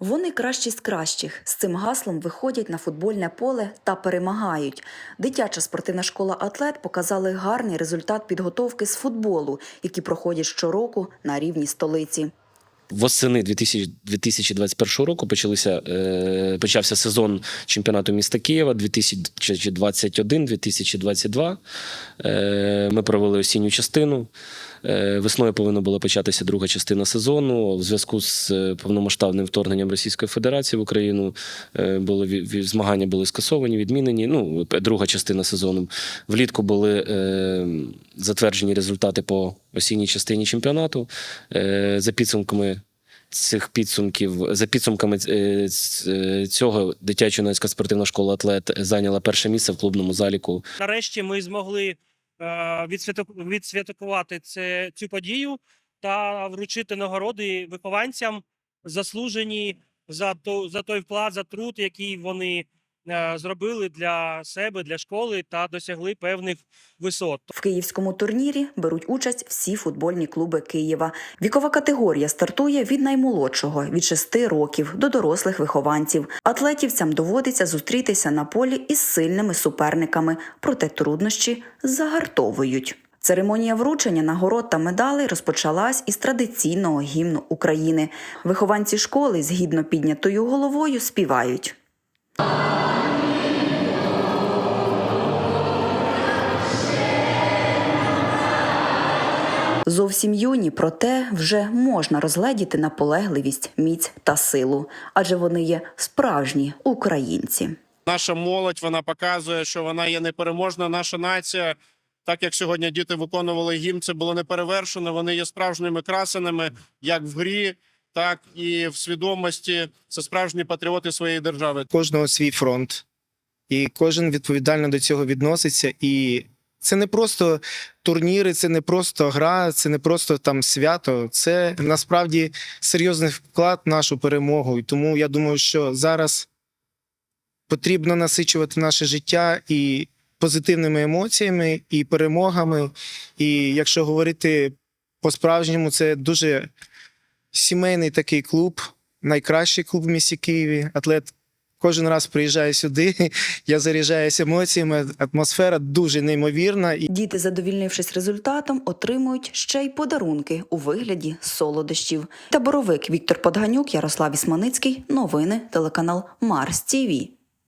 Вони кращі з кращих. З цим гаслом виходять на футбольне поле та перемагають. Дитяча спортивна школа Атлет показали гарний результат підготовки з футболу, які проходять щороку на рівні столиці. Восени 2021 року почалися, е, почався сезон чемпіонату міста Києва 2021-2022. Е, ми провели осінню частину. Е, весною повинна була початися друга частина сезону. В зв'язку з е, повномасштабним вторгненням Російської Федерації в Україну е, були змагання були скасовані, відмінені. Ну, друга частина сезону. Влітку були затверджені результати по осінній частині чемпіонату. За підсумками цих підсумків, за підсумками цього дитячо-юнацька спортивна школа Атлет зайняла перше місце в клубному заліку Нарешті ми змогли відсвяткувати це, цю подію та вручити нагороди вихованцям, заслужені за, то, за той вклад, за труд, який вони е, зробили для себе, для школи та досягли певних висот. В київському турнірі беруть участь всі футбольні клуби Києва. Вікова категорія стартує від наймолодшого від 6 років до дорослих вихованців. Атлетівцям доводиться зустрітися на полі із сильними суперниками, проте труднощі загартовують. Церемонія вручення нагород та медалей розпочалась із традиційного гімну України. Вихованці школи з гідно піднятою головою співають. Зовсім юні, проте вже можна розгледіти наполегливість, міць та силу, адже вони є справжні українці. Наша молодь вона показує, що вона є непереможна. Наша нація, так як сьогодні діти виконували гімн, це було неперевершено. Вони є справжніми красеними, як в грі, так і в свідомості. Це справжні патріоти своєї держави. кожного свій фронт, і кожен відповідально до цього відноситься. І це не просто турніри, це не просто гра, це не просто там свято. Це насправді серйозний вклад в нашу перемогу. І тому я думаю, що зараз потрібно насичувати наше життя і позитивними емоціями, і перемогами. І якщо говорити по-справжньому, це дуже сімейний такий клуб, найкращий клуб в місті Києві. Атлет кожен раз приїжджає сюди. Я заряджаюся емоціями. Атмосфера дуже неймовірна. Діти, задовільнившись результатом, отримують ще й подарунки у вигляді солодощів. Таборовик Віктор Подганюк, Ярослав Ісманицький. Новини телеканал Марс ТІВІ.